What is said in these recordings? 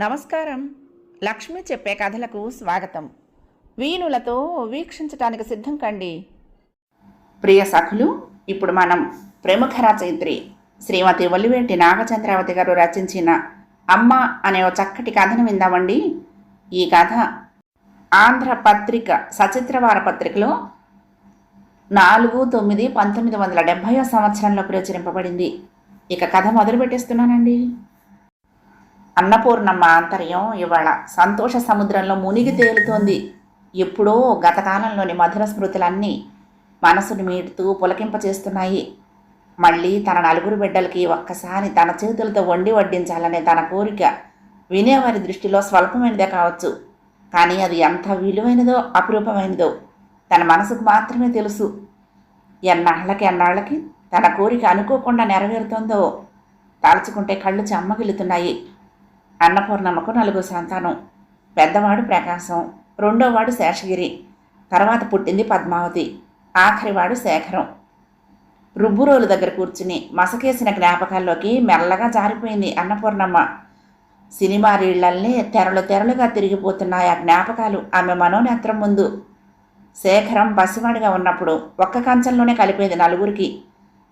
నమస్కారం. లక్ష్మి చెప్పే కథలకు స్వాగతం. వీణులతో వీక్షించటానికి సిద్ధం కండి. ప్రియ సఖులు ఇప్పుడు మనం ప్రముఖ రచయిత్రి శ్రీమతి ఒలివేంటి నాగచంద్రావతి గారు రచించిన అమ్మ అనే ఓ చక్కటి కథను విందామండి. ఈ కథ ఆంధ్ర పత్రిక సచిత్రవార పత్రికలో నాలుగు తొమ్మిది పంతొమ్మిది వందల డెబ్భైవ సంవత్సరంలో ప్రచురింపబడింది. ఇక కథ మొదలు పెట్టేస్తున్నానండి అన్నపూర్ణమ్మ ఆంతర్యం ఇవాళ సంతోష సముద్రంలో మునిగి తేలుతోంది. ఎప్పుడో గతకాలంలోని మధుర స్మృతులన్నీ మనసును మీడుతూ పులకింప చేస్తున్నాయి మళ్ళీ తన నలుగురు బిడ్డలకి ఒక్కసారి తన చేతులతో వండి వడ్డించాలనే తన కోరిక వినేవారి దృష్టిలో స్వల్పమైనదే కావచ్చు. కానీ అది ఎంత విలువైనదో అపురూపమైనదో తన మనసుకు మాత్రమే తెలుసు. ఎన్నాళ్ళకి ఎన్నాళ్ళకి తన కోరిక అనుకోకుండా నెరవేరుతోందో తలుచుకుంటే కళ్ళు చెమ్మగిలుతున్నాయి అన్నపూర్ణమ్మకు నలుగురు సంతానం. పెద్దవాడు ప్రకాశం రెండోవాడు శేషగిరి తర్వాత పుట్టింది పద్మావతి ఆఖరివాడు శేఖరం. రుబ్బురోలు దగ్గర కూర్చుని మసకేసిన జ్ఞాపకాల్లోకి మెల్లగా జారిపోయింది అన్నపూర్ణమ్మ. సినిమా రీళ్ళల్ని తెరలు తెరలుగా తిరిగిపోతున్నాయి ఆ జ్ఞాపకాలు ఆమె మనోనేత్రం ముందు. శేఖరం పసివాడిగా ఉన్నప్పుడు ఒక్క కంచంలోనే కలిపేది నలుగురికి.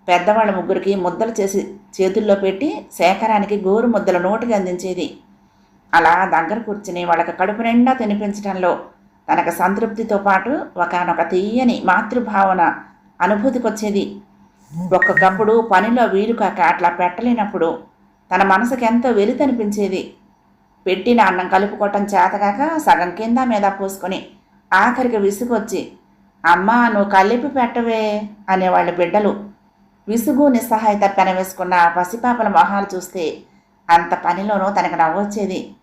పెద్దవాళ్ళ ముగ్గురికి ముద్దలు చేసి చేతుల్లో పెట్టి శేఖరానికి గోరు ముద్దల నోటికి అందించేది. అలా దగ్గర కూర్చుని వాళ్ళకి కడుపు నిండా తినిపించడంలో తనకు సంతృప్తితో పాటు ఒకనొక తీయని మాతృభావన అనుభూతికొచ్చేది. ఒక్కొక్కప్పుడు పనిలో వీలు కాక అట్లా పెట్టలేనప్పుడు తన మనసుకి ఎంతో వెలితనిపించేది. పెట్టిన అన్నం కలుపుకోవటం చేతగాక సగం కింద మీద పోసుకొని ఆఖరికి విసుగొచ్చి అమ్మా నువ్వు కలిపి పెట్టవే అనేవాళ్ళు బిడ్డలు విసుగు నిస్సహాయత పెనవేసుకున్న పసిపాపల మొహాలు చూస్తే అంత పనిలోనూ తనకు నవ్వొచ్చేది.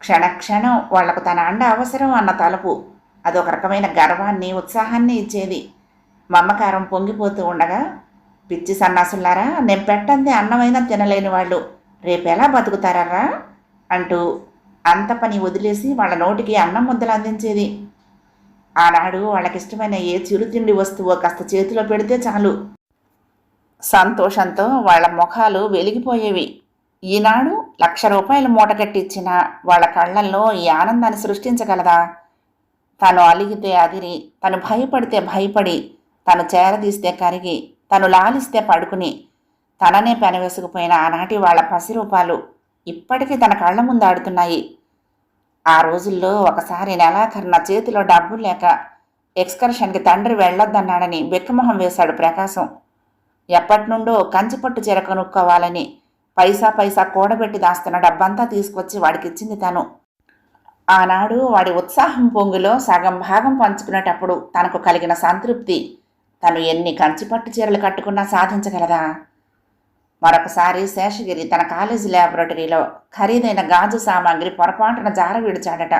క్షణక్షణం వాళ్ళకు తన అండ అవసరం అన్న తలుపు అదొక రకమైన గర్వాన్ని ఉత్సాహాన్ని ఇచ్చేది. మమ్మకారం పొంగిపోతూ ఉండగా పిచ్చి సన్నాసులారా నేను పెట్టంది అన్నమైనా తినలేని వాళ్ళు రేపెలా బతుకుతారా అంటూ అంత పని వదిలేసి వాళ్ళ నోటికి అన్నం ముద్దలు అందించేది. ఆనాడు వాళ్ళకిష్టమైన ఏ చిరుతిండి వస్తువో కాస్త చేతిలో పెడితే చాలు. సంతోషంతో వాళ్ళ ముఖాలు వెలిగిపోయేవి. ఈనాడు లక్ష రూపాయలు మూట వాళ్ళ కళ్ళల్లో ఈ ఆనందాన్ని సృష్టించగలదా? తను అలిగితే అదిరి తను భయపడితే భయపడి తను చేరదీస్తే కరిగి తను లాలిస్తే పడుకుని తననే పెనవేసుకుపోయిన ఆనాటి వాళ్ళ పసిరూపాలు ఇప్పటికీ తన కళ్ళ ముందు ఆడుతున్నాయి. ఆ రోజుల్లో ఒకసారి నెలాఖరున చేతిలో డబ్బు లేక ఎక్స్కర్షన్కి తండ్రి వెళ్ళొద్దన్నాడని బెక్కమొహం వేశాడు ప్రకాశం. ఎప్పటి నుండో కంచిపట్టు చీర కొనుక్కోవాలని పైసా పైసా కూడబెట్టి దాస్తున్న డబ్బంతా తీసుకొచ్చి వాడికిచ్చింది తను. ఆనాడు వాడి ఉత్సాహం పొంగులో సగం భాగం పంచుకునేటప్పుడు తనకు కలిగిన సంతృప్తి తను ఎన్ని కంచిపట్టు చీరలు కట్టుకున్నా సాధించగలదా? మరొకసారి శేషగిరి తన కాలేజీ ల్యాబొరేటరీలో ఖరీదైన గాజు సామాగ్రి పొరపాటున జార విడిచాడట.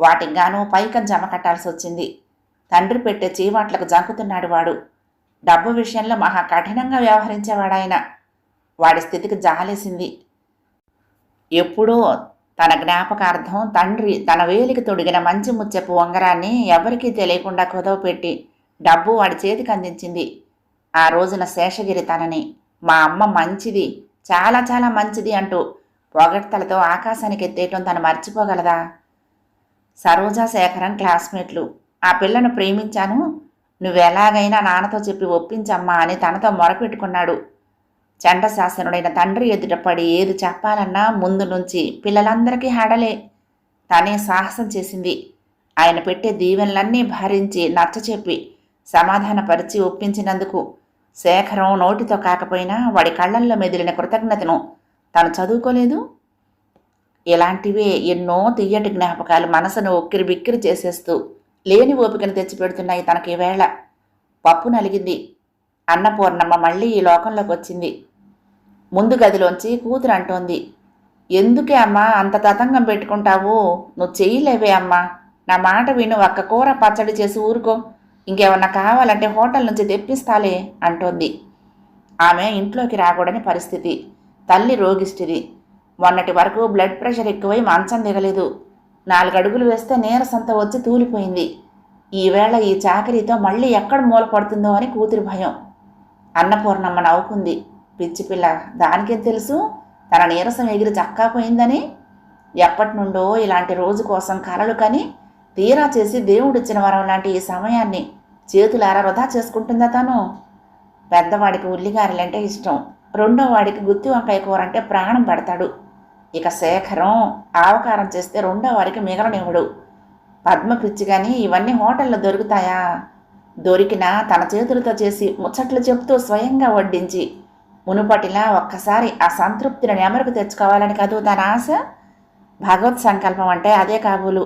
వాటికి గాను పైకం జమ కట్టాల్సి వచ్చింది తండ్రి పెట్టే చీవాట్లకు జంకుతున్నాడు వాడు. డబ్బు విషయంలో మహా కఠినంగా వ్యవహరించేవాడాయన. వాడి స్థితికి జాలేసింది. ఎప్పుడూ తన జ్ఞాపకార్థం తండ్రి తన వేలికి తొడిగిన మంచి ముచ్చెపు ఉంగరాన్ని ఎవరికీ తెలియకుండా కుదవ పెట్టి డబ్బు వాడి చేతికి అందించింది. ఆ రోజున శేషగిరి తనని మా అమ్మ మంచిది చాలా చాలా మంచిది అంటూ పొగడ్తలతో ఆకాశానికి ఎత్తేయటం తను మర్చిపోగలదా? సరోజా శేఖరం క్లాస్మేట్లు ఆ పిల్లను ప్రేమించాను నువ్వెలాగైనా నాన్నతో చెప్పి ఒప్పించమ్మా అని తనతో మొరపెట్టుకున్నాడు. చండశాసనుడైన తండ్రి ఎదుట పడి ఏది చెప్పాలన్నా ముందు నుంచి పిల్లలందరికీ హడలే. తనే సాహసం చేసింది. ఆయన పెట్టే దీవెనలన్నీ భరించి నచ్చచెప్పి సమాధానపరిచి ఒప్పించినందుకు శేఖరం నోటితో కాకపోయినా వాడి కళ్ళల్లో మెదిలిన కృతజ్ఞతను తను చదువుకోలేదు. ఇలాంటివే ఎన్నో తీయటి జ్ఞాపకాలు మనసును ఉక్కిరి బిక్కిరి చేసేస్తూ లేని ఓపికను తెచ్చిపెడుతున్నాయి తనకి వేళ. పప్పు నలిగింది. అన్నపూర్ణమ్మ మళ్ళీ ఈ లోకంలోకి వచ్చింది. ముందు గదిలోంచి కూతురు అంటోంది ఎందుకే అమ్మా అంత తతంగం పెట్టుకుంటావు? నువ్వు చెయ్యలేవే అమ్మా. నా మాట విను ఒక్క కూర పచ్చడి చేసి ఊరుకో. ఇంకేమన్నా కావాలంటే హోటల్ నుంచి తెప్పిస్తాలే అంటోంది. ఆమె ఇంట్లోకి రాకూడని పరిస్థితి. తల్లి రోగిష్టిది. మొన్నటి వరకు బ్లడ్ ప్రెషర్ ఎక్కువై మంచం దిగలేదు. నాలుగు అడుగులు వేస్తే నీరసంతా వచ్చి తూలిపోయింది. ఈవేళ ఈ చాకరీతో మళ్ళీ ఎక్కడ మూలపడుతుందో అని కూతురి భయం. అన్నపూర్ణమ్మ నవ్వుకుంది. పిచ్చి పిల్ల దానికేం తెలుసు? తన నీరసం ఎగిరి చక్కాపోయిందని? ఎప్పటి నుండో ఇలాంటి రోజు కోసం కలలు కని తీరా చేసి దేవుడిచ్చిన వరం లాంటి ఈ సమయాన్ని చేతులారా వృధా చేసుకుంటుందా తను? పెద్దవాడికి ఉల్లిగారెలంటే ఇష్టం. రెండో వాడికి గుత్తి వంకాయ కూర అంటే ప్రాణం పడతాడు. ఇక శేఖరం ఆవకారం చేస్తే రెండో వారికి మిగలనివ్వడు. పద్మ పిచ్చి కానీ ఇవన్నీ హోటల్లో దొరుకుతాయా? దొరికినా తన చేతులతో చేసి ముచ్చట్లు చెప్తూ స్వయంగా వడ్డించి మునుపటిలా ఒక్కసారి ఆ సంతృప్తిని నెమరకు తెచ్చుకోవాలని కదూ తన ఆశ? భగవత్ సంకల్పం అంటే అదే కాబోలు.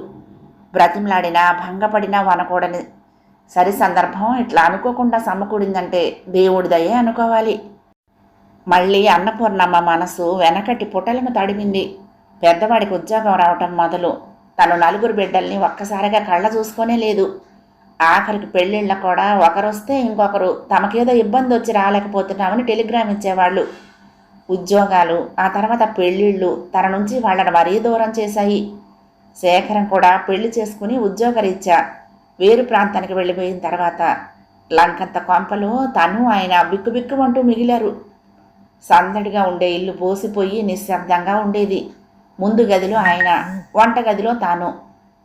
బ్రతిమలాడినా భంగపడినా వనకూడని సరి సందర్భం ఇట్లా అనుకోకుండా సమకూడిందంటే దేవుడి దయే అనుకోవాలి. మళ్ళీ అన్నపూర్ణమ్మ మనసు వెనకటి పుటలను తడిమింది. పెద్దవాడికి ఉద్యోగం రావటం మొదలు. తను నలుగురు బిడ్డల్ని ఒక్కసారిగా కళ్ళ చూసుకోనే లేదు. ఆఖరికి పెళ్ళిళ్ళ కూడా ఒకరొస్తే ఇంకొకరు. తమకేదో ఇబ్బంది వచ్చి రాలేకపోతున్నామని టెలిగ్రామ్ ఇచ్చేవాళ్ళు. ఉద్యోగాలు ఆ తర్వాత పెళ్ళిళ్ళు తన నుంచి వాళ్ళని మరీ దూరం చేశాయి. శేఖరం కూడా పెళ్ళి చేసుకుని ఉద్యోగరీత్యా వేరు ప్రాంతానికి వెళ్ళిపోయిన తర్వాత లంకంత కొంపలు తను ఆయన బిక్కుబిక్కుమంటూ మిగిలారు. సందడిగా ఉండే ఇల్లు పోసిపోయి నిశ్శబ్దంగా ఉండేది. ముందు గదిలో ఆయన వంట గదిలో తాను.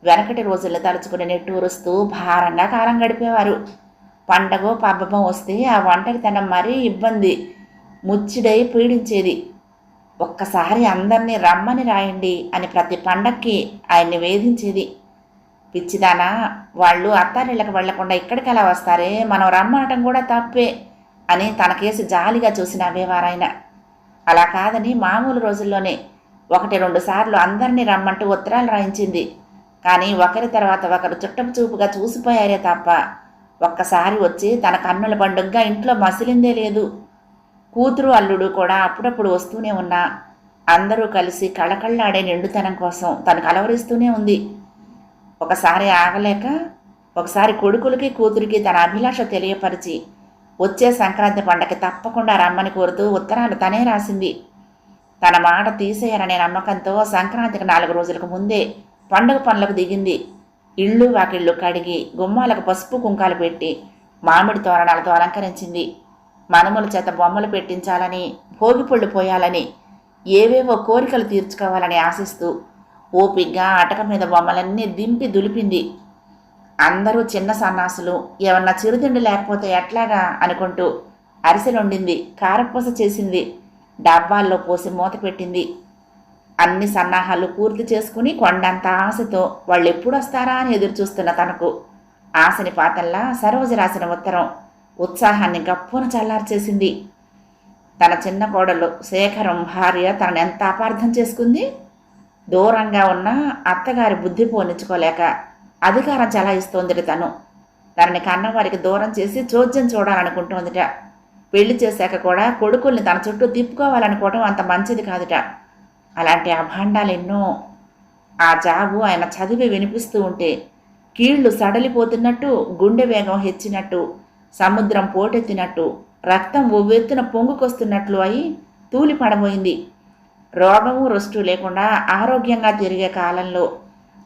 వెనకటి రోజుల్లో తలుచుకుని నెట్టూరుస్తూ భారంగా కాలం గడిపేవారు. పండగో పబ్బమో వస్తే ఆ వంటకి తనం మరీ ఇబ్బంది. ముచ్చిడై పీడించేది. ఒక్కసారి అందరినీ రమ్మని రాయండి అని ప్రతి పండక్కి ఆయన్ని వేధించేది. పిచ్చిదానా వాళ్ళు అత్తారిళ్ళకి వెళ్ళకుండా ఇక్కడికి ఎలా వస్తారే? మనం రమ్మనటం కూడా తప్పే. అని తనకేసి జాలిగా చూసిన అవేవారాయన అలా కాదని మామూలు రోజుల్లోనే ఒకటి రెండు సార్లు అందరినీ రమ్మంటూ ఉత్తరాలు రాయించింది. కానీ ఒకరి తర్వాత ఒకరు చుట్టపు చూపుగా చూసిపోయారే తప్ప ఒక్కసారి వచ్చి తన కన్నుల పండుగగా ఇంట్లో మసిలిందే లేదు. కూతురు అల్లుడు కూడా అప్పుడప్పుడు వస్తూనే ఉన్నా. అందరూ కలిసి కళకళ్ళాడే నిండుతనం కోసం తను కలవరిస్తూనే ఉంది. ఒకసారి ఆగలేక ఒకసారి కొడుకులకి కూతురికి తన అభిలాష తెలియపరిచి వచ్చే సంక్రాంతి పండగకి తప్పకుండా రమ్మని కోరుతూ ఉత్తరాలు తనే రాసింది. తన మాట తీసేయాలనే నమ్మకంతో సంక్రాంతికి నాలుగు రోజులకు ముందే పండుగ పనులకు దిగింది. ఇళ్ళు వాకిళ్ళు కడిగి గుమ్మాలకు పసుపు కుంకాలు పెట్టి మామిడి తోరణాలతో అలంకరించింది. మనుమల చేత బొమ్మలు పెట్టించాలని భోగిపళ్ళు పోయాలని ఏవేవో కోరికలు తీర్చుకోవాలని ఆశిస్తూ ఓపిగ్గా అటక మీద బొమ్మలన్నీ దింపి దులిపింది. అందరూ చిన్న సన్నాసులు ఏమన్నా చిరుతిండి లేకపోతే ఎట్లాగా అనుకుంటూ అరిసెలుండింది కారపూస చేసింది డబ్బాల్లో పోసి మూత పెట్టింది. అన్ని సన్నాహాలు పూర్తి చేసుకుని కొండంత ఆశతో వాళ్ళు ఎప్పుడు వస్తారా అని ఎదురు చూస్తున్న తనకు ఆశని పాతల్లా సరోజ రాసిన ఉత్తరం ఉత్సాహాన్ని గప్పున చల్లార్చేసింది. తన చిన్న కోడలు శేఖరం భార్య తనను ఎంత అపార్థం చేసుకుంది? దూరంగా ఉన్న అత్తగారి బుద్ధి పోనించుకోలేక అధికారం చలాయిస్తోందిట తను. తనని కన్నవారికి దూరం చేసి చోద్యం చూడాలనుకుంటోందిట. పెళ్ళి చేశాక కూడా కొడుకుల్ని తన చుట్టూ తిప్పుకోవాలనుకోవడం అంత మంచిది కాదుట. అలాంటి అభాండాలు ఎన్నో ఆ జాబు ఆయన చదివి వినిపిస్తూ ఉంటే కీళ్ళు సడలిపోతున్నట్టు గుండె వేగం హెచ్చినట్టు సముద్రం పోటెత్తినట్టు రక్తం ఒవ్వెత్తున పొంగుకొస్తున్నట్లు అయి తూలి పడబోయింది రోగము రుష్టు లేకుండా ఆరోగ్యంగా తిరిగే కాలంలో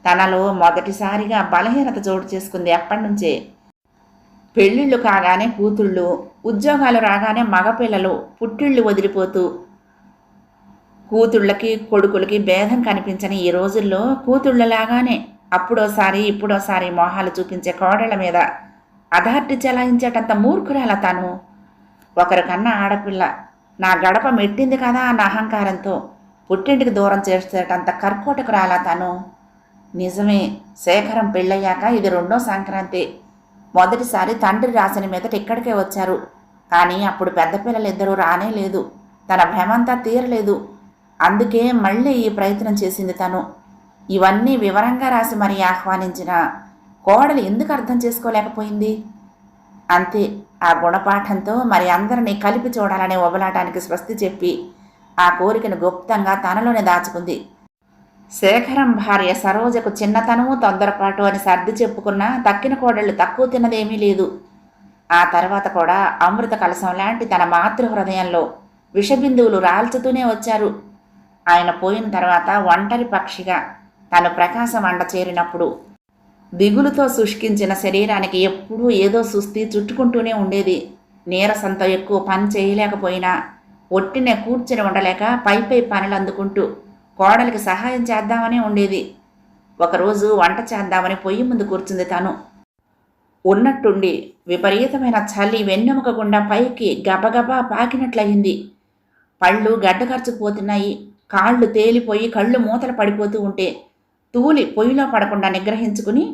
తనలో మొదటిసారిగా బలహీనత చోటు చేసుకుంది అప్పటి నుంచే పెళ్ళిళ్ళు కాగానే కూతుళ్ళు ఉద్యోగాలు రాగానే మగపిల్లలు పుట్టిళ్ళు వదిలిపోతూ కూతుళ్ళకి కొడుకులకి భేదం కనిపించని ఈ రోజుల్లో కూతుళ్ళలాగానే అప్పుడోసారి ఇప్పుడోసారి మొహాలు చూపించే కోడళ్ళ మీద అధార్టి చెలాయించేటంత మూర్ఖురాల తను. ఒకరికన్నా ఆడపిల్ల. నా గడప మెట్టింది కదా అన్న అహంకారంతో పుట్టింటికి దూరం చేసేటంత కర్కోటకురాలా తను. నిజమే. శేఖరం పెళ్ళయ్యాక ఇది రెండో సంక్రాంతి. మొదటిసారి తండ్రి రాసిన మీదట ఇక్కడికే వచ్చారు. కానీ అప్పుడు పెద్ద పిల్లలిద్దరూ రానే లేదు. తన భ్రమంతా తీరలేదు. అందుకే మళ్ళీ ఈ ప్రయత్నం చేసింది తను. ఇవన్నీ వివరంగా రాసి మరీ ఆహ్వానించిన కోడలు ఎందుకు అర్థం చేసుకోలేకపోయింది? అంతే. ఆ గుణపాఠంతో మరి అందరినీ కలిపి చూడాలనే ఒబలాటానికి స్వస్తి చెప్పి ఆ కోరికను గుప్తంగా తనలోనే దాచుకుంది. శేఖరం భార్య సరోజకు చిన్నతనము తొందరపాటు అని సర్ది చెప్పుకున్నా తక్కిన కోడళ్ళు తక్కువ తిన్నదేమీ లేదు. ఆ తర్వాత కూడా అమృత కలసం లాంటి తన మాతృ హృదయంలో విషబిందువులు రాల్చుతూనే వచ్చారు. ఆయన పోయిన తర్వాత ఒంటరి పక్షిగా తను ప్రకాశం అండ చేరినప్పుడు దిగులుతో శుష్కించిన శరీరానికి ఎప్పుడూ ఏదో సుస్థి చుట్టుకుంటూనే ఉండేది. నీరసంతో ఎక్కువ పని చేయలేకపోయినా ఒట్టినే కూర్చుని ఉండలేక పై పై పనులు అందుకుంటూ కోడలికి సహాయం చేద్దామనే ఉండేది. ఒకరోజు వంట చేద్దామని పొయ్యి ముందు కూర్చుంది తను. ఉన్నట్టుండి విపరీతమైన చలి వెన్నెముక గుండా పైకి గబగబా పాకినట్లయింది. పళ్ళు గడ్డకరుచుకుపోతున్నాయి కాళ్ళు తేలిపోయి కళ్ళు మూతలు పడిపోతూ ఉంటే తూలి పొయ్యిలో పడకుండా నిగ్రహించుకుని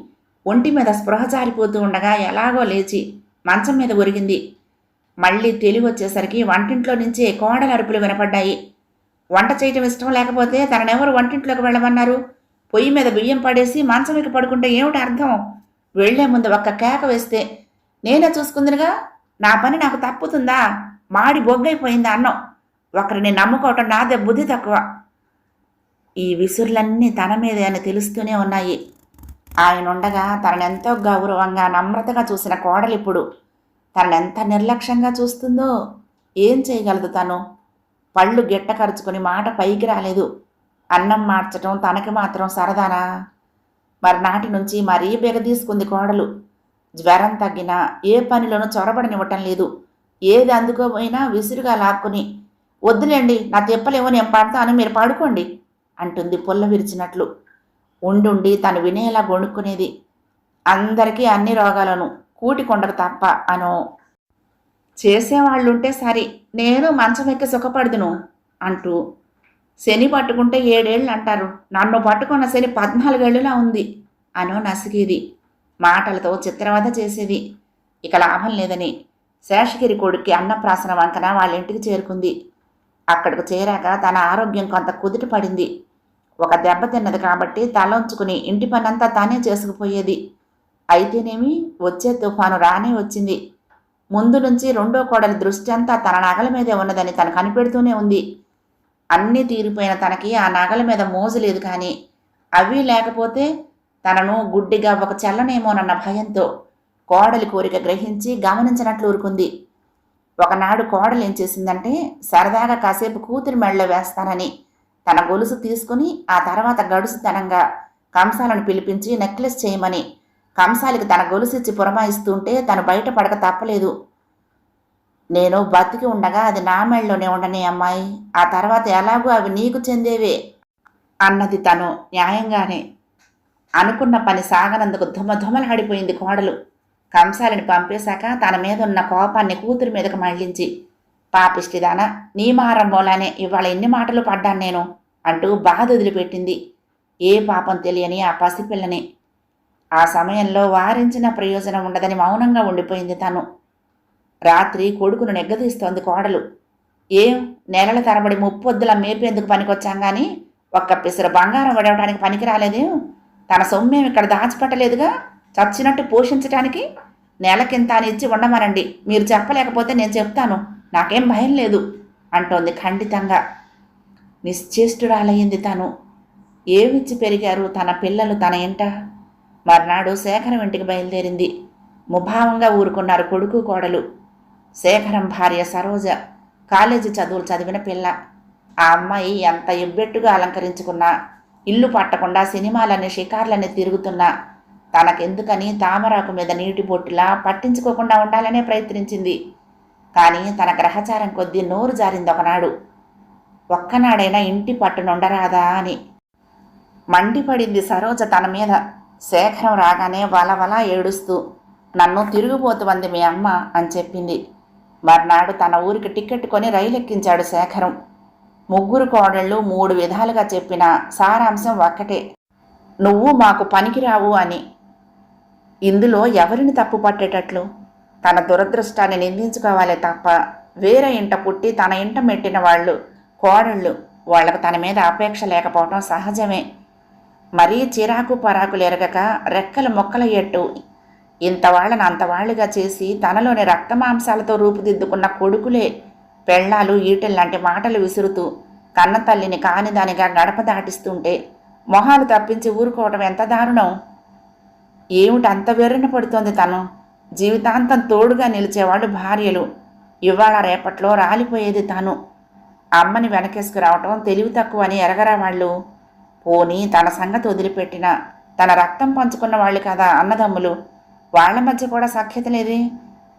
ఒంటి మీద స్పృహ జారిపోతూ ఉండగా ఎలాగో లేచి మంచం మీద ఒరిగింది. మళ్ళీ తెలివి వచ్చేసరికి వంటింట్లో నుంచే కోడల అరుపులు వినపడ్డాయి. వంట చేయటం ఇష్టం లేకపోతే తననెవరు వంటింట్లోకి వెళ్ళమన్నారు? పొయ్యి మీద బియ్యం పడేసి మంచం పడుకుంటే ఏమిటి అర్థం? వెళ్ళే ముందు ఒక్క కేక వేస్తే నేనే చూసుకుందిగా నా పని నాకు తప్పుతుందా? మాడి బొగ్గైపోయిందా అన్నం. ఒకరిని నమ్ముకోవటం నాదే బుద్ధి తక్కువ. ఈ విసురులన్నీ తన మీదే అని తెలుస్తూనే ఉన్నాయి. ఆయన ఉండగా తననెంతో గౌరవంగా నమ్రతగా చూసిన కోడలిప్పుడు తనెంత నిర్లక్ష్యంగా చూస్తుందో ఏం చేయగలదు తను? పళ్ళు గిట్టకరుచుకొని మాట పైకి రాలేదు. అన్నం మార్చటం తనకి మాత్రం సరదానా? మర్నాటి నుంచి మరీ బెగదీసుకుంది కోడలు. జ్వరం తగ్గినా ఏ పనిలోనూ చొరబడనివ్వటం లేదు. ఏది అందుకోపోయినా విసురుగా లాక్కుని వద్దులేండి నా తెప్పలేమో నేను పాడతాను మీరు పడుకోండి అంటుంది పుల్ల విరిచినట్లు. ఉండుండి తను వినేలా గొణుక్కునేది. అందరికీ అన్ని రోగాలను కూటి కొండకు తప్ప అనో చేసేవాళ్ళుంటే సరే నేను మంచం ఎక్కి సుఖపడుదును అంటూ శని పట్టుకుంటే ఏడేళ్ళు అంటారు నన్ను పట్టుకున్న శని పద్నాలుగేళ్ళులా ఉంది అనో నసిగేది. మాటలతో చిత్రవధ చేసేది. ఇక లాభం లేదని శేషగిరి కొడుక్కి అన్నప్రాసన వంకన వాళ్ళ ఇంటికి చేరుకుంది. అక్కడికి చేరాక తన ఆరోగ్యం కొంత కుదుట పడింది. ఒక దెబ్బ తిన్నది కాబట్టి తలంచుకుని ఇంటి పనంతా తానే చేసుకుపోయేది. అయితేనేమి వచ్చే తుఫాను రానే వచ్చింది. ముందు నుంచి రెండో కోడలి దృష్టి అంతా తన నగల మీదే ఉన్నదని తను కనిపెడుతూనే ఉంది. అన్నీ తీరిపోయిన తనకి ఆ నగల మీద మోజు లేదు కానీ అవి లేకపోతే తనను గుడ్డిగా ఒక చెల్లనేమోనన్న భయంతో కోడలి కోరిక గ్రహించి గమనించినట్లు ఊరుకుంది. ఒకనాడు కోడలు ఏం చేసిందంటే సరదాగా కాసేపు కూతురి మెళ్ళ వేస్తానని తన గొలుసు తీసుకుని ఆ తర్వాత గడుసుతనంగా కంసాలను పిలిపించి నెక్లెస్ చేయమని కంసాలికి తన గొలుసిచ్చి పురమాయిస్తుంటే తను బయటపడక తప్పలేదు. నేను బతికి ఉండగా అది నా మెళ్ళలోనే ఉండని అమ్మాయి. ఆ తర్వాత ఎలాగో అవి నీకు చెందేవే? అన్నది తను న్యాయంగానే. అనుకున్న పని సాగనందుకు ధుమధుమలాడిపోయింది కోడలు. కంసాలిని పంపేశాక తన మీద ఉన్న కోపాన్ని కూతురి మీదకు మళ్ళించి పాపిష్టిదానా నీ మారంబోలానే ఇవాళ ఎన్ని మాటలు పడ్డాను నేను? అంటూ బాధ వదిలిపెట్టింది. ఏ పాపం తెలియని ఆ పసిపిల్లని ఆ సమయంలో వారించిన ప్రయోజనం ఉండదని మౌనంగా ఉండిపోయింది తను. రాత్రి కొడుకును నెగ్గదీస్తోంది కోడలు. ఏం? నెలల తరబడి ముప్పొద్దుల మేపేందుకు పనికొచ్చాం కానీ ఒక్క పిసర బంగారం వడవడానికి పనికి రాలేదు తన సొమ్మేం ఇక్కడ దాచిపెట్టలేదుగా? చచ్చినట్టు పోషించటానికి నెలకింత అని ఇచ్చి ఉండమనండి. మీరు చెప్పలేకపోతే నేను చెప్తాను. నాకేం భయం లేదు అంటోంది ఖండితంగా. నిశ్చేష్టురాలయ్యింది తను. ఏమిచ్చి పెరిగారు తన పిల్లలు తన ఇంట? మర్నాడు శేఖరం ఇంటికి బయలుదేరింది. ముభావంగా ఊరుకున్నారు కొడుకు కోడలు. శేఖరం భార్య సరోజ. కాలేజీ చదువులు చదివిన పిల్ల. ఆ అమ్మాయి ఎంత ఎబ్బెట్టుగా అలంకరించుకున్నా. ఇల్లు పట్టకుండా సినిమాలని షికార్లని తిరుగుతున్నా. తనకెందుకని తామరాకు మీద నీటి బొట్టులా పట్టించుకోకుండా ఉండాలనే ప్రయత్నించింది. కానీ తన గ్రహచారం కొద్దీ నోరు జారింది ఒకనాడు. ఒక్కనాడైనా ఇంటి పట్టునుండరాదా అని. మండిపడింది సరోజ తన మీద. శేఖరం రాగానే వలవల ఏడుస్తూ నన్ను తిరిగిపోతుంది మీ అమ్మ అని చెప్పింది. మర్నాడు తన ఊరికి టికెట్ కొని రైలు ఎక్కించాడు శేఖరం. ముగ్గురు కోడళ్ళు మూడు విధాలుగా చెప్పిన సారాంశం ఒక్కటే. నువ్వు మాకు పనికిరావు అని. ఇందులో ఎవరిని తప్పు పట్టేటట్లు? తన దురదృష్టాన్ని నిందించుకోవాలే తప్ప వేరే ఇంట పుట్టి తన ఇంట మెట్టిన వాళ్ళు కోడళ్ళు వాళ్ళకు తన మీద అపేక్ష లేకపోవటం సహజమే. మరీ చిరాకు పరాకులు ఎరగక రెక్కల మొక్కలయ్యట్టు ఇంతవాళ్ళని అంతవాళ్ళుగా చేసి తనలోని రక్తమాంసాలతో రూపుదిద్దుకున్న కొడుకులే పెళ్ళాలు ఈటెల్లాంటి మాటలు విసురుతూ కన్న తల్లిని కానిదానిగా గడప దాటిస్తుంటే మొహాలు తప్పించి ఊరుకోవటం ఎంత దారుణం? ఏమిటంత వెర్రిన పడుతోంది తను? జీవితాంతం తోడుగా నిలిచేవాళ్ళు భార్యలు. ఇవాళ రేపట్లో రాలిపోయేది తను. అమ్మని వెనకేసుకురావటం తెలివి తక్కువ అని ఎరగరా వాళ్ళు పోనీ తన సంగతి వదిలిపెట్టిన తన రక్తం పంచుకున్న వాళ్ళు కదా అన్నదమ్ములు. వాళ్ళ మధ్య కూడా సఖ్యత లేదే.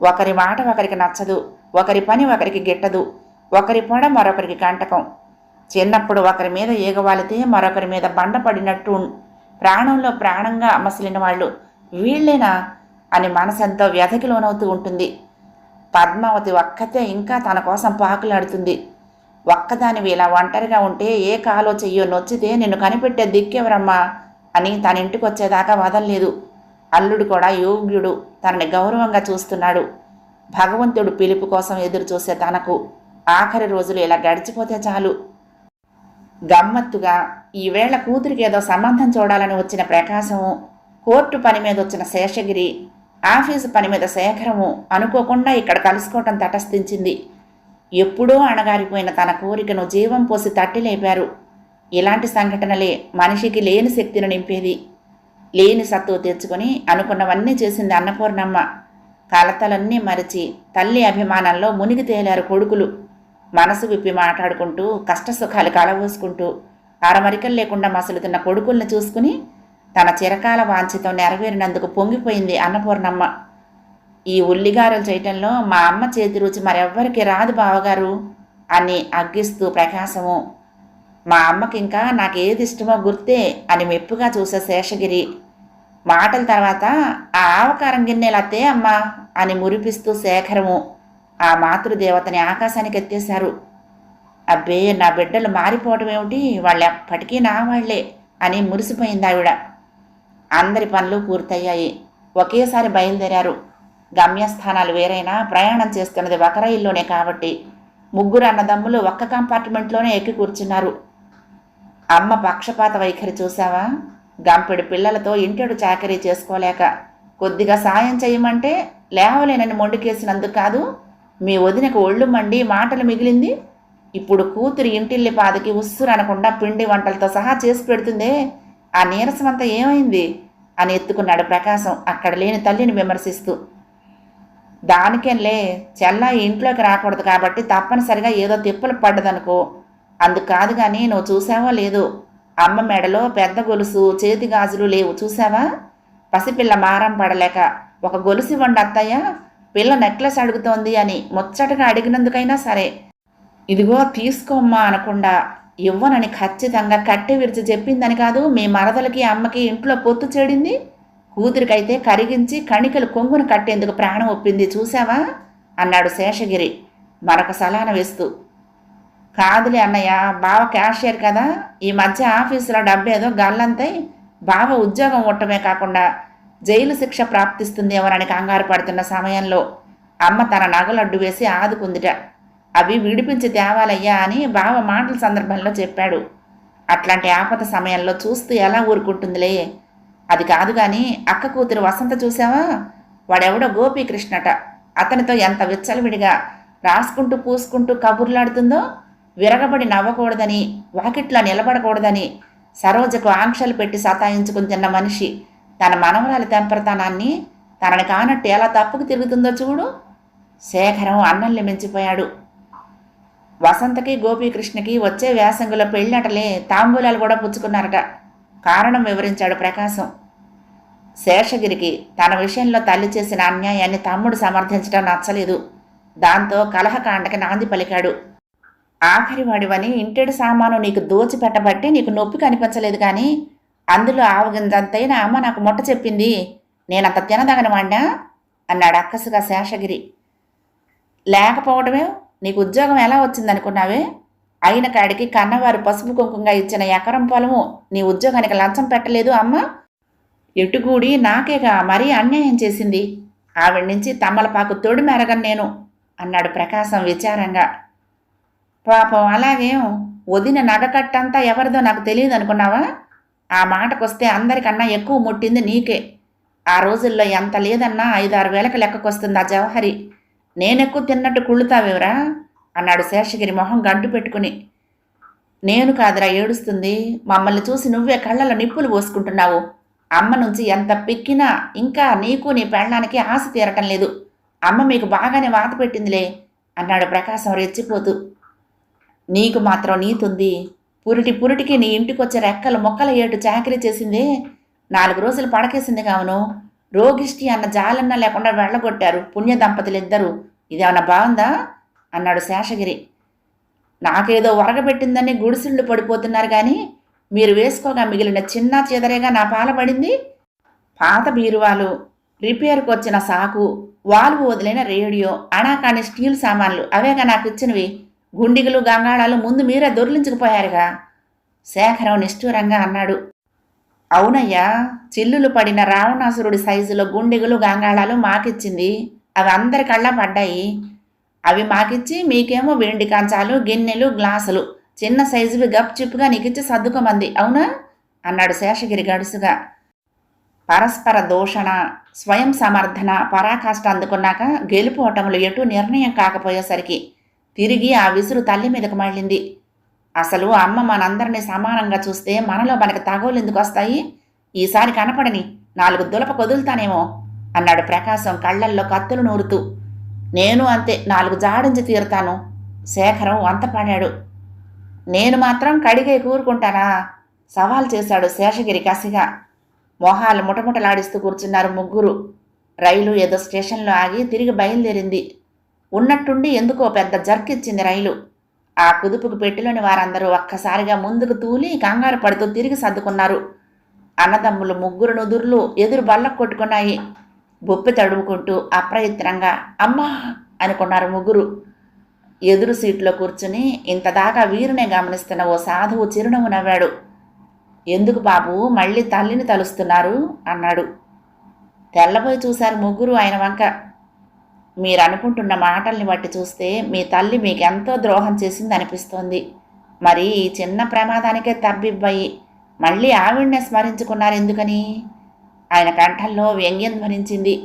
ఒకరి మాట ఒకరికి నచ్చదు ఒకరి పని ఒకరికి గిట్టదు ఒకరి పొడ మరొకరికి కంటకం. చిన్నప్పుడు ఒకరి మీద ఏగవాలితే మరొకరి మీద బండ పడినట్టు ప్రాణంలో ప్రాణంగా మసిలిన వాళ్ళు వీళ్ళేనా అని మనసెంతో వ్యధకి లోనవుతూ ఉంటుంది. పద్మావతి ఒక్కతే ఇంకా తన కోసం పాకులాడుతుంది. ఒక్కదానివి ఇలా ఒంటరిగా ఉంటే ఏ కాలో చెయ్యో నొచ్చితే నిన్ను కనిపెట్టే దిక్కెవరమ్మా? అని తన ఇంటికి వచ్చేదాకా వదలలేదు. అల్లుడు కూడా యోగ్యుడు. తనని గౌరవంగా చూస్తున్నాడు. భగవంతుడు పిలుపు కోసం ఎదురు చూసే తనకు ఆఖరి రోజులు ఇలా గడిచిపోతే చాలు. గమ్మత్తుగా ఈవేళ కూతురికి ఏదో సంబంధం చూడాలని వచ్చిన ప్రకాశము కోర్టు పని మీద వచ్చిన శేషగిరి ఆఫీసు పని మీద శేఖరము అనుకోకుండా ఇక్కడ కలుసుకోవటం తటస్థించింది. ఎప్పుడో అణగారిపోయిన తన కోరికను జీవం పోసి తట్టిలేపారు. ఇలాంటి సంఘటనలే మనిషికి లేని శక్తిని నింపేది. లేని సత్తువు తెచ్చుకొని అనుకున్నవన్నీ చేసింది అన్నపూర్ణమ్మ. కలతలన్నీ మరిచి తల్లి అభిమానంలో మునిగి తేలారు కొడుకులు. మనసు విప్పి మాట్లాడుకుంటూ కష్టసుఖాలు కలవోసుకుంటూ అరమరికలు లేకుండా మసులుతున్న కొడుకుల్ని చూసుకుని తన చిరకాల వాంఛితం నెరవేరినందుకు పొంగిపోయింది అన్నపూర్ణమ్మ. ఈ ఉల్లిగారెలు చేయటంలో మా అమ్మ చేతి రుచి మరెవ్వరికి రాదు బావగారు అని అగ్గిస్తూ ప్రకాశము. మా అమ్మకి ఇంకా నాకు ఏది ఇష్టమో గుర్తే అని మెప్పుగా చూసే శేషగిరి. మాటల తర్వాత ఆ ఆవకారం గిన్నెలత్తే అమ్మా అని మురిపిస్తూ శేఖరము ఆ మాతృదేవతని ఆకాశానికి ఎత్తేశారు. అబ్బే నా బిడ్డలు మారిపోవడం ఏమిటి వాళ్ళు ఎప్పటికీ నా వాళ్ళే అని మురిసిపోయింది ఆవిడ అందరి పనులు పూర్తయ్యాయి. ఒకేసారి బయలుదేరారు. గమ్యస్థానాలు వేరైనా ప్రయాణం చేస్తున్నది ఒక రైల్లోనే కాబట్టి ముగ్గురు అన్నదమ్ములు ఒక్క కంపార్ట్మెంట్లోనే ఎక్కి కూర్చున్నారు. అమ్మ పక్షపాత వైఖరి చూసావా గంపెడు పిల్లలతో ఇంటెడు చాకరీ చేసుకోలేక కొద్దిగా సాయం చేయమంటే లేవలేనని మొండికేసినందుకు కాదు మీ వదినకు ఒళ్ళు మండి మాటలు మిగిలింది. ఇప్పుడు కూతురు ఇంటిల్లి పాదకి ఉస్సురు అనకుండా పిండి వంటలతో సహా చేసి పెడుతుందే. ఆ నీరసమంతా ఏమైంది? అని ఎత్తుకున్నాడు ప్రకాశం అక్కడ లేని తల్లిని విమర్శిస్తూ. దానికేంలే చెల్ల ఇంట్లోకి రాకూడదు కాబట్టి తప్పనిసరిగా ఏదో తిప్పలు పడ్డదనుకో. అందుకు కాదు కానీ నువ్వు చూసావో లేదు అమ్మ మెడలో పెద్ద గొలుసు చేతి గాజులు లేవు చూసావా? పసిపిల్ల మారం పడలేక ఒక గొలుసు ఇవ్వండి అత్తయ్య పిల్ల నెక్లెస్ అడుగుతోంది అని ముచ్చటగా అడిగినందుకైనా సరే. ఇదిగో తీసుకోమ్మా అనకుండా ఇవ్వనని ఖచ్చితంగా కట్టె విరిచి చెప్పిందని కాదు మీ మరదలకి అమ్మకి ఇంట్లో పొత్తు చెడింది? కూతురికైతే కరిగించి కణికలు కొంగును కట్టేందుకు ప్రాణం ఒప్పింది చూశావా? అన్నాడు శేషగిరి. మరొక సలాన వేస్తూ. కాదులే అన్నయ్య బావ క్యాషియర్ కదా. ఈ మధ్య ఆఫీసులో డబ్బేదో గల్లంతై. బావ ఉద్యోగం ఉండటమే కాకుండా జైలు శిక్ష ప్రాప్తిస్తుందేమోనని కంగారు పడుతున్న సమయంలో అమ్మ తన నగలు అడ్డు వేసి ఆదుకుందిట. అవి విడిపించి తేవాలయ్యా అని బావ మాటల సందర్భంలో చెప్పాడు. అట్లాంటి ఆపద సమయంలో చూస్తూ ఎలా ఊరుకుంటుందిలే? అది కాదు కానీ అక్క కూతురు వసంత చూసావా? వాడెవడో గోపీకృష్ణట. అతనితో ఎంత విచ్చలవిడిగా రాసుకుంటూ పూసుకుంటూ కబుర్లాడుతుందో విరగబడి నవ్వకూడదని వాకిట్లో నిలబడకూడదని సరోజకు ఆంక్షలు పెట్టి సతాయించుకుని తిన్న మనిషి తన మనవరాలి తెంపరతనాన్ని తనని కానట్టు ఎలా తప్పుకు తిరుగుతుందో చూడు. శేఖరం అన్నల్ని మించిపోయాడు. వసంతకి గోపీకృష్ణకి వచ్చే వ్యాసంగుల పెళ్ళటలే తాంబూలాలు కూడా పుచ్చుకున్నారట. కారణం వివరించాడు ప్రకాశం. శేషగిరికి తన విషయంలో తల్లి చేసిన అన్యాయాన్ని తమ్ముడు సమర్థించడం నచ్చలేదు. దాంతో కలహకాండకి నాంది పలికాడు. ఆఖరివాడివని ఇంటిడి సామాను నీకు దోచి పెట్టబట్టి నీకు నొప్పి కనిపించలేదు కానీ అందులో ఆవగిందంతైనా అమ్మ నాకు ముట్ట చెప్పింది. నేనంత తినదగని వాడినా అన్నాడు అక్కసుగా శేషగిరి. లేకపోవడమే నీకు ఉద్యోగం ఎలా వచ్చిందనుకున్నావే? అయిన కాడికి కన్నవారు పసుపు కుంకుమగా ఇచ్చిన ఎకరం పొలము నీ ఉద్యోగానికి లంచం పెట్టలేదు అమ్మ? ఎటుకూడి నాకేగా మరీ అన్యాయం చేసింది? ఆవిడ నుంచి తమ్మలపాకు తొడి మెరగను నేను అన్నాడు ప్రకాశం విచారంగా. పాపం అలాగేం వదిన నగకట్టంతా ఎవరిదో నాకు తెలియదు అనుకున్నావా ఆ మాటకొస్తే అందరికన్నా ఎక్కువ ముట్టింది నీకే. ఆ రోజుల్లో ఎంత లేదన్నా ఐదారు వేలకు లెక్కకొస్తుంది ఆ జవహరి. నేనెక్కువ తిన్నట్టు కుళ్ళుతావేవరా? అన్నాడు శేషగిరి మొహం గడ్డు పెట్టుకుని. నేను కాదురా ఏడుస్తుంది మమ్మల్ని చూసి నువ్వే కళ్ళలో నిప్పులు పోసుకుంటున్నావు. అమ్మ నుంచి ఎంత పిక్కినా ఇంకా నీకు నీ పెళ్ళానికి ఆశ తీరటం లేదు. అమ్మ మీకు బాగానే వాత పెట్టిందిలే అన్నాడు ప్రకాశం రెచ్చిపోతూ. నీకు మాత్రం నీతుంది. పురిటి పురిటికి నీ ఇంటికొచ్చే రెక్కలు మొక్కల ఏటు చాకరీ చేసిందే. నాలుగు రోజులు పడకేసింది కావును రోగిష్టి అన్న జాలన్న లేకుండా వెళ్ళగొట్టారు పుణ్య దంపతులిద్దరూ. ఇదేమన్నా బాగుందా? అన్నాడు శేషగిరి. నాకేదో వరగబెట్టిందని గుడిసిళ్ళు పడిపోతున్నారు కానీ మీరు వేసుకోగా మిగిలిన చిన్న చెదరేగా నా పాలబడింది పాత బీరువాలు రిపేర్కి వచ్చిన సాకు వాల్వు వదిలిన రేడియో అనాకాని స్టీల్ సామాన్లు అవేగా నాకు ఇచ్చినవి? గుండిగలు గంగాళాలు ముందు మీరే దొర్లించుకుపోయారుగా. శేఖరం నిష్ఠూరంగా అన్నాడు. అవునయ్యా చిల్లులు పడిన రావణాసురుడి సైజులో గుండెగులు గంగాళాలు మాకిచ్చింది. అవి అందరి కళ్ళ పడ్డాయి. అవి మాకిచ్చి మీకేమో వెండి కంచాలు గిన్నెలు గ్లాసులు. చిన్న సైజువి గప్ చిప్పుగా నీకిచ్చి సర్దుకోమంది. అవునా? అన్నాడు శేషగిరి గడుసుగా. పరస్పర దూషణ స్వయం సమర్థన పరాకాష్ట అందుకున్నాక గెలుపు ఓటములు ఎటు నిర్ణయం కాకపోయేసరికి తిరిగి ఆ విసురు తల్లి మీదకు మళ్ళింది. అసలు అమ్మ మనందరినీ సమానంగా చూస్తే మనలో మనకి తగవులు ఎందుకు వస్తాయి? ఈసారి కనపడని నాలుగు దులప కొదులుతానేమో అన్నాడు ప్రకాశం కళ్ళల్లో కత్తులు నూరుతూ. నేను అంతే నాలుగు జాడించి తీరుతాను. శేఖరం వంతపడాడు నేను మాత్రం కడిగే కూరుకుంటానా? సవాల్ చేశాడు శేషగిరి కసిగా. మొహాలు ముటముటలాడిస్తూ కూర్చున్నారు ముగ్గురు. రైలు ఏదో స్టేషన్లో ఆగి తిరిగి బయలుదేరింది. ఉన్నట్టుండి ఎందుకో పెద్ద జర్కిచ్చింది రైలు. ఆ కుదుపుకు పెట్టిలోని వారందరూ ఒక్కసారిగా ముందుకు తూలి కంగారు పడుతూ తిరిగి సర్దుకున్నారు. అన్నదమ్ములు ముగ్గురు నుదుర్లు ఎదురు బల్లకు కొట్టుకున్నాయి. బొప్పి తడుముకుంటూ అప్రయత్నంగా అమ్మా! అనుకున్నారు ముగ్గురు. ఎదురు సీట్లో కూర్చుని ఇంతదాకా వీరునే గమనిస్తున్న ఓ సాధువు చిరునవ్వు నవ్వాడు. ఎందుకు బాబు మళ్ళీ తల్లిని తలుస్తున్నారు? అన్నాడు. తెల్లబోయి చూశారు ముగ్గురు ఆయన వంక. మీరు అనుకుంటున్న మాటల్ని బట్టి చూస్తే మీ తల్లి మీకెంతో ద్రోహం చేసింది అనిపిస్తోంది మరి ఈ చిన్న ప్రమాదానికే తబ్బిబ్బయి మళ్ళీ ఆవిడనే స్మరించుకున్నారు ఎందుకని? ఆయన కంఠంలో వ్యంగ్యం ధ్వనించింది.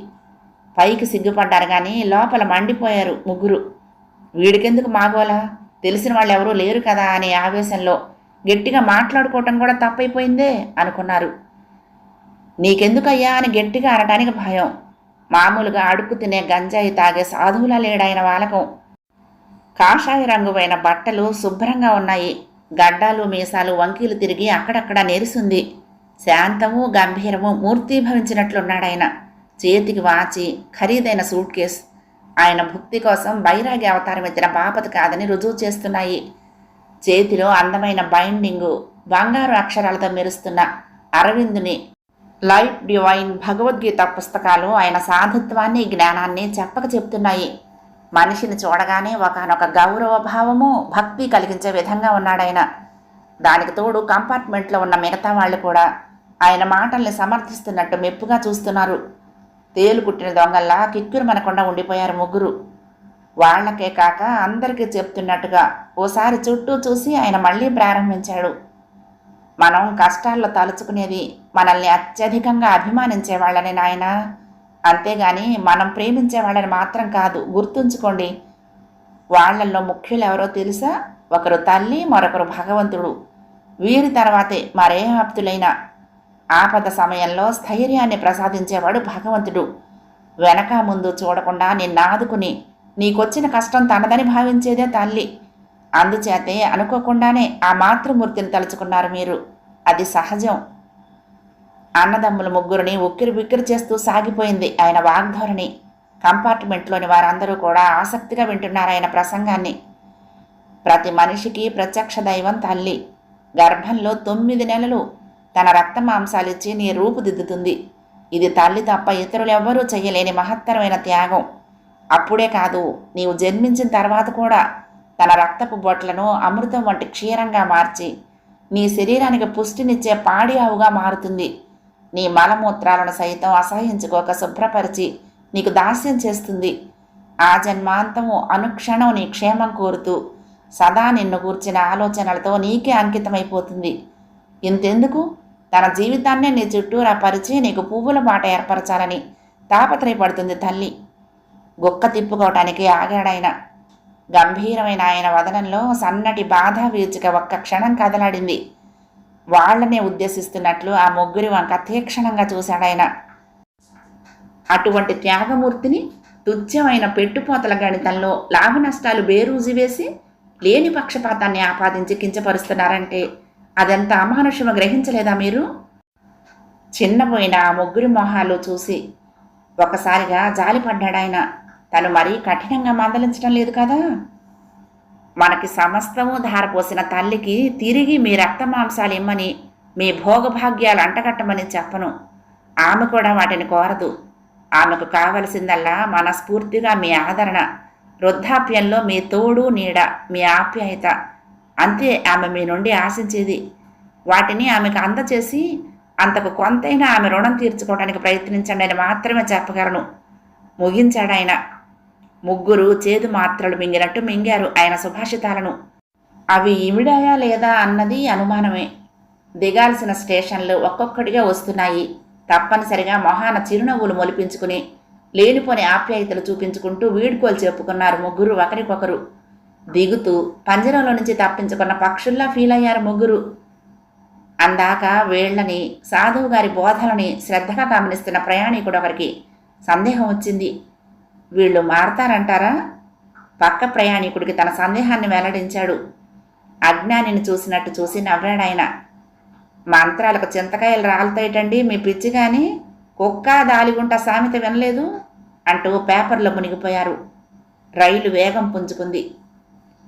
పైకి సిగ్గుపడ్డారు కానీ లోపల మండిపోయారు ముగ్గురు. వీడికెందుకు మాగోలా? తెలిసిన వాళ్ళు ఎవరూ లేరు కదా అనే ఆవేశంలో గట్టిగా మాట్లాడుకోవటం కూడా తప్పైపోయిందే అనుకున్నారు. నీకెందుకయ్యా అని గట్టిగా అనటానికి భయం. మామూలుగా అడుక్కు తినే గంజాయి తాగే సాధువులా లేడాయన వాలకం. కాషాయ రంగువైన బట్టలు శుభ్రంగా ఉన్నాయి. గడ్డాలు మీసాలు వంకీలు తిరిగి అక్కడక్కడ నెరిసింది శాంతము గంభీరము మూర్తీభవించినట్లున్నాడాయన. చేతికి వాచి ఖరీదైన సూట్ కేస్. ఆయన భక్తి కోసం బైరాగి అవతారం ఎత్తిన బాపత కాదని రుజువు చేస్తున్నాయి. చేతిలో అందమైన బైండింగు బంగారు అక్షరాలతో మెరుస్తున్న అరవిందుని లైఫ్ డివైన్ భగవద్గీత పుస్తకాలు ఆయన సాధుత్వాన్ని జ్ఞానాన్ని చెప్పక చెప్తున్నాయి. మనిషిని చూడగానే ఒకనొక గౌరవ భావము భక్తి కలిగించే విధంగా ఉన్నాడాయన. దానికి తోడు కంపార్ట్మెంట్లో ఉన్న మిగతా వాళ్ళు కూడా ఆయన మాటల్ని సమర్థిస్తున్నట్టు మెప్పుగా చూస్తున్నారు. తేలు కుట్టిన దొంగల్లా కిక్కురు మనకుండా ఉండిపోయారు ముగ్గురు. వాళ్ళకే కాక అందరికీ చెప్తున్నట్టుగా ఓసారి చుట్టూ చూసి ఆయన మళ్ళీ ప్రారంభించాడు. మనం కష్టాల్లో తలుచుకునేది మనల్ని అత్యధికంగా అభిమానించే వాళ్ళని నాయన. అంతేగాని మనం ప్రేమించే వాళ్ళని మాత్రం కాదు గుర్తుంచుకోండి. వాళ్ళల్లో ముఖ్యులు ఎవరో తెలుసా? ఒకరు తల్లి మరొకరు భగవంతుడు. వీరి తర్వాతే మరే ఆప్తులైనా ఆపద సమయంలో స్థైర్యాన్ని ప్రసాదించేవాడు భగవంతుడు. వెనక ముందు చూడకుండా నిన్నాదుకుని నీకొచ్చిన కష్టం తనదని భావించేదే తల్లి. అందుచేతే అనుకోకుండానే ఆ మాతృమూర్తిని తలుచుకున్నారు మీరు. అది సహజం. అన్నదమ్ముల ముగ్గురిని ఉక్కిరి బిక్కిరి చేస్తూ సాగిపోయింది ఆయన వాగ్ధోరణి. కంపార్ట్మెంట్లోని వారందరూ కూడా ఆసక్తిగా వింటున్నారు ఆయన ప్రసంగాన్ని. ప్రతి మనిషికి ప్రత్యక్ష దైవం తల్లి. గర్భంలో తొమ్మిది నెలలు తన రక్త మాంసాలిచ్చి నీ రూపుదిద్దుతుంది ఇది తల్లి తప్ప ఇతరులెవ్వరూ చేయలేని మహత్తరమైన త్యాగం. అప్పుడే కాదు నీవు జన్మించిన తర్వాత కూడా తన రక్తపు బొట్లను అమృతం వంటి క్షీరంగా మార్చి నీ శరీరానికి పుష్టినిచ్చే పాడి ఆవుగా మారుతుంది. నీ మలమూత్రాలను సైతం అసహించుకోక శుభ్రపరిచి నీకు దాస్యం చేస్తుంది. ఆ జన్మాంతము అనుక్షణం నీ క్షేమం కోరుతూ సదా నిన్ను కూర్చిన ఆలోచనలతో నీకే అంకితమైపోతుంది. ఇంతెందుకు? తన జీవితాన్నే నీ చుట్టూరా పరిచి నీకు పువ్వుల మాట ఏర్పరచాలని తాపత్రయపడుతుంది తల్లి. గుక్క తిప్పుకోవటానికి ఆగాడాయన. గంభీరమైన ఆయన వదనంలో సన్నటి బాధ వీచిక ఒక్క క్షణం కదలాడింది. వాళ్ళనే ఉద్దేశిస్తున్నట్లు ఆ ముగ్గురి వంక తీక్షణంగా చూశాడాయన. అటువంటి త్యాగమూర్తిని తుచ్చమైన పెట్టుపోతల గణితంలో లాభ నష్టాలు బేరూజి వేసి లేని పక్షపాతాన్ని ఆపాదించి కించపరుస్తున్నారంటే అదంత అమానుషమో గ్రహించలేదా మీరు? చిన్నపోయిన ఆ ముగ్గురి మొహాలు చూసి ఒకసారిగా జాలిపడ్డాడాయన తను మరీ కఠినంగా మందలించడం లేదు కదా? మనకి సమస్తము ధారపోసిన తల్లికి తిరిగి మీ రక్త మాంసాలు ఇమ్మని మీ భోగభాగ్యాలు అంటగట్టమని చెప్పను. ఆమె కూడా వాటిని కోరదు. ఆమెకు కావలసిందల్లా మనస్ఫూర్తిగా మీ ఆదరణ వృద్ధాప్యంలో మీ తోడు నీడ మీ ఆప్యాయత అంతే ఆమె మీ నుండి ఆశించేది. వాటిని ఆమెకు అందచేసి అంతకు కొంతైనా ఆమె రుణం తీర్చుకోవడానికి ప్రయత్నించండి అని మాత్రమే చెప్పగలను. ముగించాడు ఆయన. ముగ్గురు చేదు మాత్రలు మింగినట్టు మింగారు ఆయన సుభాషితాలను. అవి ఇమిడాయా లేదా అన్నది అనుమానమే. దిగాల్సిన స్టేషన్లు ఒక్కొక్కటిగా వస్తున్నాయి. తప్పనిసరిగా మొహాన చిరునవ్వులు మొలిపించుకుని లేనిపోని ఆప్యాయతలు చూపించుకుంటూ వీడ్కోలు చెప్పుకున్నారు ముగ్గురు ఒకరికొకరు. దిగుతూ పంజరంలో నుంచి తప్పించుకున్న పక్షుల్లా ఫీల్ అయ్యారు ముగ్గురు. అందాక వేళ్ళని సాధువు గారి బోధలని శ్రద్ధగా గమనిస్తున్న ప్రయాణికుడు ఒకరికి సందేహం వచ్చింది. వీళ్ళు మారతారంటారా? పక్క ప్రయాణికుడికి తన సందేహాన్ని వెల్లడించాడు. అజ్ఞానిని చూసినట్టు చూసి నవ్వాడాయన మంత్రాలకు చింతకాయలు రాలుతాయటండి మీ పిచ్చి కానీ కుక్క దాలిగుంట సామెత వినలేదు అంటూ పేపర్లో మునిగిపోయారు. రైలు వేగం పుంజుకుంది.